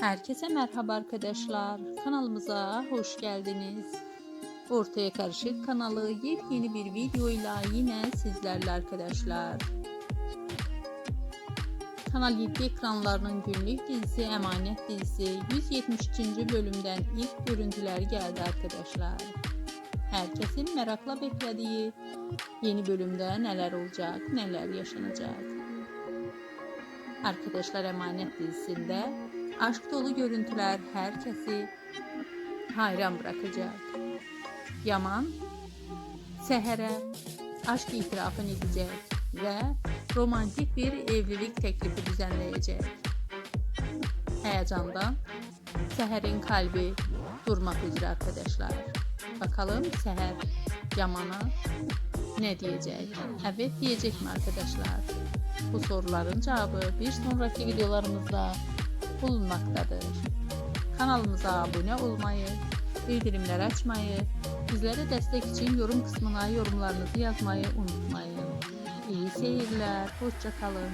Herkese merhaba arkadaşlar. Kanalımıza hoş geldiniz. Ortaya Karışık kanalı yepyeni bir videoyla yine sizlerle arkadaşlar. Kanal 7 ekranlarının günlük dizisi Emanet dizisi 173. bölümden ilk görüntüler geldi arkadaşlar. Herkesin merakla beklediği yeni bölümde neler olacak, neler yaşanacak. Arkadaşlar Emanet dizisinde aşk dolu görüntüler herkesi hayran bırakacak. Yaman Seher'e aşk itirafını edecek ve romantik bir evlilik teklifi düzenleyecek. Heyecandan Seher'in kalbi durmak üzere arkadaşlar. Bakalım Seher Yaman'a ne diyecek? Evet diyecek mi arkadaşlar? Bu soruların cevabı bir sonraki videolarımızda bulunmaktadır. Kanalımıza abone olmayı, bildirimleri açmayı, bizlere destek için yorum kısmına yorumlarınızı yazmayı unutmayın. İyi seyirler, hoşça kalın.